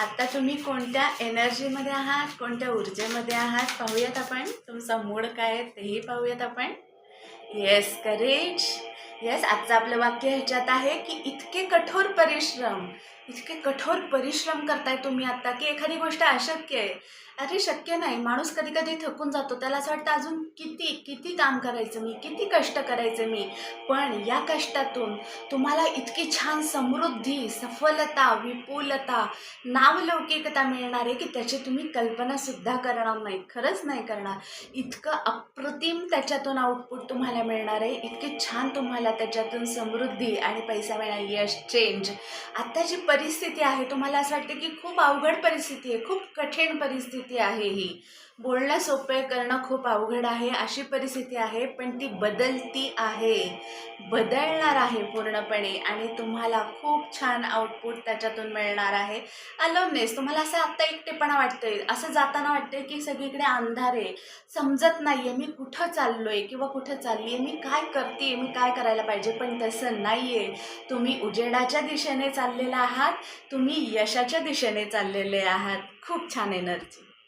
आत्ता तुम्ही कोणत्या एनर्जीमध्ये आहात कोणत्या ऊर्जेमध्ये आहात पाहूयात आपण. तुमचा मूड काय आहे तेही पाहूयात आपण. येस करेज येस आजचं आपलं वाक्य ह्याच्यात आहे की इतके कठोर परिश्रम इतके कठोर परिश्रम करताय तुम्ही आता की एखादी गोष्ट अशक्य आहे. अरे शक्य नाही. माणूस कधी कधी थकून जातो. त्याला असं वाटतं अजून किती किती काम करायचं मी? किती कष्ट करायचं मी? पण या कष्टातून तुम्हाला इतकी छान समृद्धी सफलता विपुलता नावलौकिकता मिळणार आहे की त्याची तुम्ही कल्पनासुद्धा करणार नाही. खरंच नाही करणार. इतकं अप्रतिम त्याच्यातून आउटपुट तुम्हाला मिळणार आहे. इतके छान तुम्हाला त्याच्यातून समृद्धी आणि पैसा मिळणार यश चेंज आता जी परिस्थिती आहे तुम्हाला असं वाटतं की खूप अवघड परिस्थिती आहे खूप कठीण परिस्थिती आहे ही. बोलणं सोपं करणं खूप अवघड आहे अशी परिस्थिती आहे पण ती बदलती आहे. बदलणार आहे पूर्णपणे आणि तुम्हाला खूप छान आउटपुट त्याच्यातून मिळणार आहे. अलोननेस तुम्हाला असं आत्ता एकटेपणा वाटतंय असं जाताना वाटतंय की सगळीकडे अंधार आहे. समजत नाही आहे मी कुठं चाललो आहे किंवा कुठं चालली आहे मी काय करते मी काय करायला करायला पाहिजे पण तसं नाही आहे तुम्ही उजेडाच्या दिशेने चाललेला आहात तुम्ही यशाच्या दिशेने चाललेले आहात. खूप छान एनर्जी